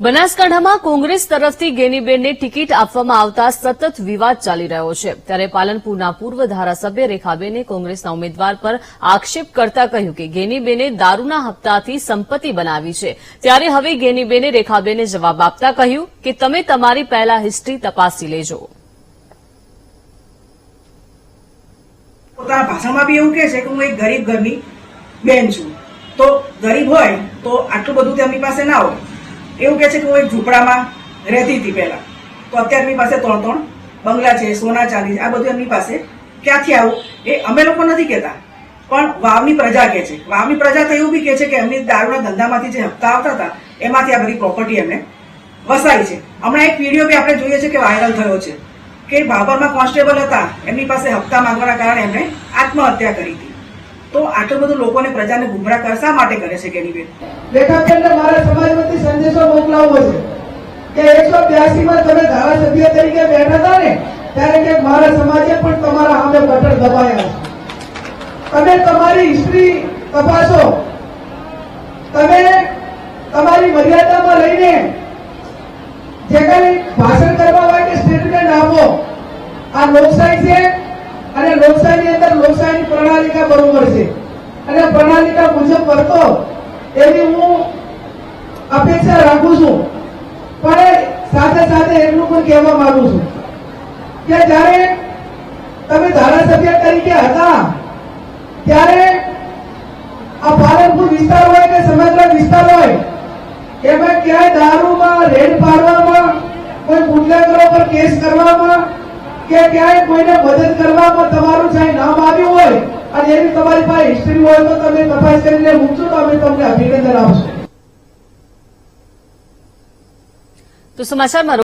બનાસકાંઠામાં કોંગ્રેસ તરફથી ગેનીબેનને ટિકિટ આપવામાં આવતા સતત વિવાદ ચાલી રહ્યો છે. ત્યારે પાલનપુરના પૂર્વ ધારાસભ્ય રેખાબેને કોંગ્રેસના ઉમેદવાર પર આક્ષેપ કરતા કહ્યું કે ગેનીબેને દારૂના હપ્તાથી સંપત્તિ બનાવી છે. ત્યારે હવે ગેનીબેને રેખાબેને જવાબ આપતા કહ્યું કે તમે તમારી પહેલા હિસ્ટ્રી તપાસી લેજો. બેન ગરીબ હોય તો આટલું બધું તેમની પાસે ના હોય. એવું કહે છે કે હું એક ઝૂંપડામાં રહેતી હતી પહેલા. તો અત્યારે એમની પાસે ત્રણ ત્રણ બંગલા છે, સોના ચાંદી છે, આ બધું એમની પાસે. ક્યાંથી આવું? એ અમે લોકો નથી કહેતા. પણ વાવની પ્રજા કહે છે. વાવની પ્રજા તો એવું બી કહે છે કે એમની દારૂના ધંધામાંથી જે હપ્તા આવતા હતા, એમાંથી આ બધી પ્રોપર્ટી એમને વસાઈ છે. હમણાં એક વીડિયો બી આપણે જોઈએ છે કે વાયરલ થયો છે, કે બાબરમાં કોન્સ્ટેબલ હતા. એમની પાસે હપ્તા માંગવાના કારણે એમણે આત્મહત્યા કરી હતી. તો આટલું બધું લોકોને પ્રજાને ગુમરાહ કરશા માટે કરે છે કેની બેન? લેખક મારા સમાજ વતી સંદેશો મોકલાવવો છે કે એકસો બ્યાસી તમે ધારાસભ્ય તરીકે બેઠા હતા ને, ત્યારે કે મારા સમાજે પણ તમારા સામે બટર દબાયા તમે તમારી હિસ્ટ્રી તપાસો. તમે તમારી મર્યાદામાં લઈને જે કઈ ભાષણ કરવા માટે સ્ટેટમેન્ટ આપો, આ લોકશાહી છે અને લોકશાહીની અંદર લોકશાહીની પ્રણાલિકા બરોબર છે. અને પ્રણાલિકા મુજબ વર્તો એવી હું અપેક્ષા રાખું છું. સાથે સાથે એટલું પણ કહેવા માંગુ છું કે જ્યારે તમે ધારાસભ્ય તરીકે હતા, ત્યારે આ પાલનપુર વિસ્તાર હોય કે સમગ્ર વિસ્તાર હોય, એમાં ક્યાંય દારૂમાં, રેડ પાડવામાં, કોઈ બુટલેગરો પર કેસ કરવામાં કે ક્યાંય કોઈને મદદ કરવામાં તમારું જ્યાં નામ આવ્યું હોય અને એની તમારી પાસે હિસ્ટ્રી હોય તો તમે તપાસ કરીને મૂકશો તો અમે તમને અભિનંદન આપશું. તો સમાચારમાં